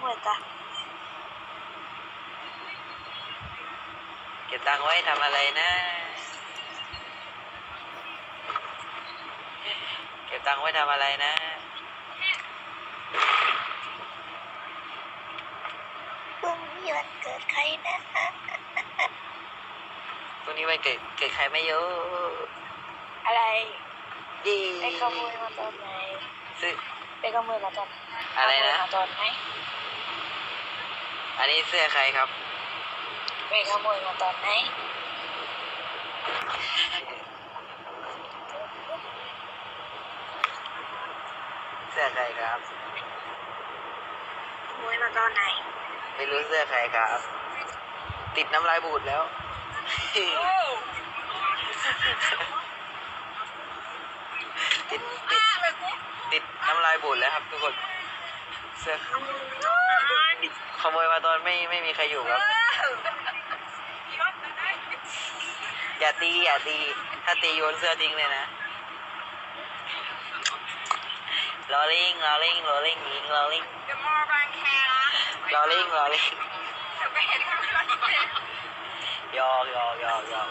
โมยจ้ะเก็บตังค์ไว้ทำอะไรนะ เก็บตังค์ไว้ทำอะไรนะ พรุ่งนี้วันเกิดใครนะพรุ่งนี้วันเกิดเกิดใครไม่เยอะอะไรดีไปขโมยมาตอนไหนซื้อไปขโมยมาตอนอะไรนะขโมยมาตอนไหน อันนี้เสื้อใครครับไปขโมยมาตอนไหนเสื้อใครครับขโมยมาตอนไหนไม่รู้เสื้อใครครับ ติดน้ำลายบูดแล้ว ติดติดติดน้ำลายบูดแล้วครับทุกคน เสื้อขโมยมาตอนไม่ไม่มีใครอยู่ครับ อย่าตีอย่าตี ถ้าตีโยนเสื้อทิ้งเลยนะลอลิงลอลิงลอลิงยิงลอลิงลอลิงลอลิงยวไปเห็นข้างหลังยอกยอกยอกยอก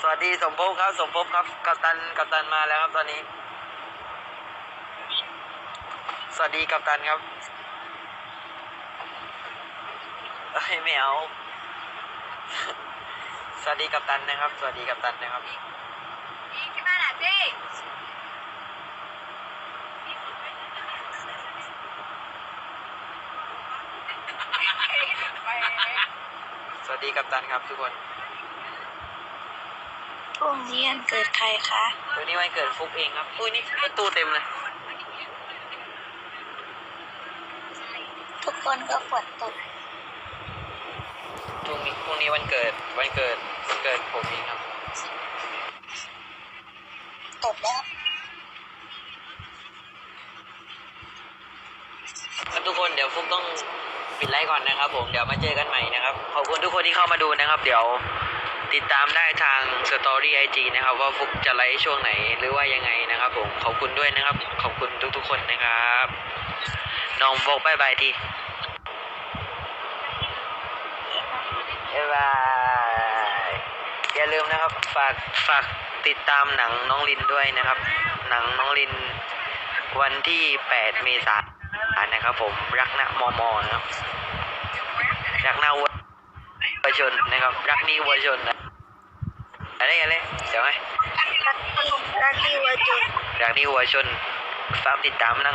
สวัสดีสมภพครับ สมภพครับกัปตันกัปตันมาแล้วครับตอนนี้ สวัสดีกัปตันครับเอ้ยไม่เอา สวัสดีกัปตันนะครับ สวัสดีกัปตันนะครับอีกที่บ้านอะสิสวัสดีกัปตันครับทุกคนพรุ่งนี้วันเกิดใครคะ วันนี้วันเกิดฟุกเองครับ อุ้ยนี่ประตูเต็มเลย ทุกคนก็ฝนตกพรุ่งนี้พรุ่งนี้วันเกิดวันเกิดวันเกิดผมเองครับตกแล้ว ครับทุกคนเดี๋ยวฟุกต้องปิดไลฟ์ก่อนนะครับผมเดี๋ยวมาเจอกันใหม่นะครับ ขอบคุณทุกคนที่เข้ามาดูนะครับ เดี๋ยวติดตามได้ทางสตอรี่ไอจีนะครับ ว่าฟุกจะไลฟ์ช่วงไหนหรือว่ายังไงนะครับผมขอบคุณด้วยนะครับ ขอบคุณทุกๆคนนะครับ น้องบอกบายบายทีบ๊ายบายอย่าลืมนะครับ ฝากฝากติดตามหนังน้องลินด้วยนะครับ หนังน้องลินวันที่ 8 เมษายนนะครับ ผมรักนะมอมอนะครับรักนาวัวชนนะครับ รักนี้วัวชนนะอะไรอะไรเดี๋ยวไหมรักที่รักที่วัวจุรักนี้วัวชนฝากติดตามนะ